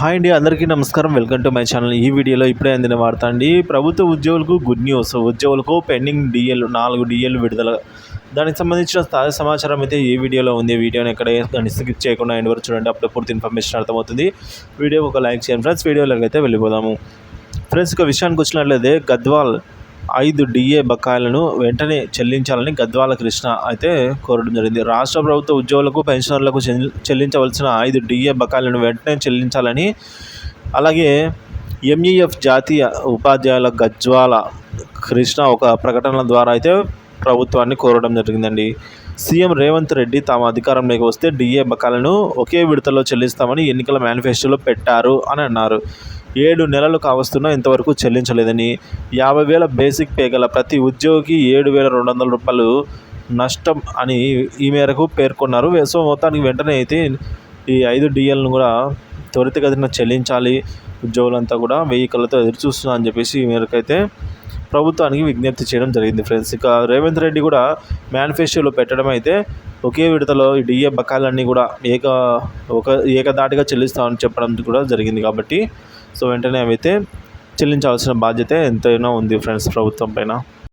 Hi అండి అందరికీ నమస్కారం. Welcome to my channel. ఈ వీడియోలో ఇప్పుడే అందిన వార్త అండి. ప్రభుత్వ ఉద్యోగులకు గుడ్ న్యూస్. ఉద్యోగులకు పెండింగ్ డిఎల్ నాలుగు డిఎల్ విడుదల. దానికి సంబంధించిన తాజా సమాచారం అయితే ఈ వీడియోలో ఉంది. వీడియోని ఎక్కడ దాన్ని స్కిప్ చేయకుండా ఎండ్ వరకు చూడండి. అప్పుడు పూర్తి ఇన్ఫర్మేషన్ అర్థమవుతుంది. వీడియో ఒక లైక్ చేయండి ఫ్రెండ్స్. వీడియోలోకి అయితే వెళ్ళిపోదాము. ఫ్రెండ్స్ ఇక విషయానికి వచ్చినట్లయితే గద్వాల్ ఐదు డిఏ బకాయిలను వెంటనే చెల్లించాలని గద్వాల కృష్ణ అయితే కోరడం జరిగింది. రాష్ట్ర ప్రభుత్వ ఉద్యోగులకు పెన్షనర్లకు చెల్లించవలసిన ఐదు డిఏ బకాయిలను వెంటనే చెల్లించాలని అలాగే ఎంఈఎఫ్ జాతీయ ఉపాధ్యాయుల గజ్వాల కృష్ణ ఒక ప్రకటన ద్వారా అయితే ప్రభుత్వాన్ని కోరడం జరిగిందండి. సీఎం రేవంత్ రెడ్డి తాము అధికారంలోకి వస్తే డిఏ బకాయిలను ఒకే విడతలో చెల్లిస్తామని ఎన్నికల మేనిఫెస్టోలో పెట్టారు అని అన్నారు. ఏడు నెలలు కావస్తున్నా ఇంతవరకు చెల్లించలేదని. యాభై వేల బేసిక్ పే గల ప్రతి ఉద్యోగికి ఏడు వేల రెండు వందల రూపాయలు నష్టం అని ఈ మేరకు పేర్కొన్నారు. సో మొత్తానికి వెంటనే అయితే ఈ ఐదు డిఎల్ను కూడా త్వరితగతిన చెల్లించాలి. ఉద్యోగులంతా కూడా వెయ్యి కళ్ళతో ఎదురు చూస్తున్నా అని చెప్పేసి ఈ మేరకు అయితే ప్రభుత్వానికి విజ్ఞప్తి చేయడం జరిగింది ఫ్రెండ్స్. ఇక రేవంత్ రెడ్డి కూడా మేనిఫెస్టోలో పెట్టడం అయితే ఒకే విడతలో ఈ డిఏ బకాయిలన్నీ కూడా ఏక ఒక ఏకదాటిగా చెల్లిస్తామని చెప్పడం కూడా జరిగింది కాబట్టి సో వెంటనే అవైతే చెల్లించాల్సిన బాధ్యత ఎంతైనా ఉంది ఫ్రెండ్స్ ప్రభుత్వం పైన.